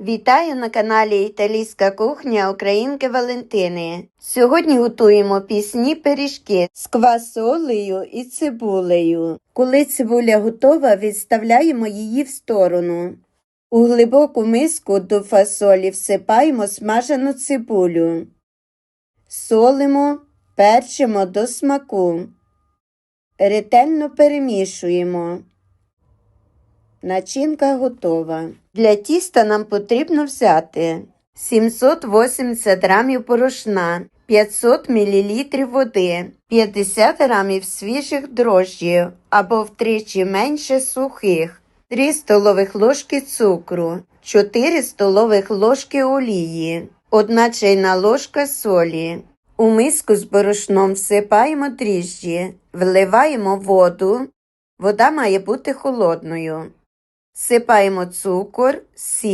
Вітаю на каналі Італійська кухня Українки Валентини. Сьогодні готуємо пісні пиріжки з квасолею і цибулею. Коли цибуля готова, відставляємо її в сторону. У глибоку миску до фасолі всипаємо смажену цибулю. Солимо, перчимо до смаку. Ретельно перемішуємо. Начинка готова. Для тіста нам потрібно взяти 780 грамів порошна, 500 мл води, 50 грамів свіжих дрожжів або втричі менше сухих, 3 столових ложки цукру, 4 столових ложки олії, 1 чайна ложка солі. У миску з борошном всипаємо дріжджі, вливаємо воду. Вода має бути холодною. Сипаємо цукор, сіль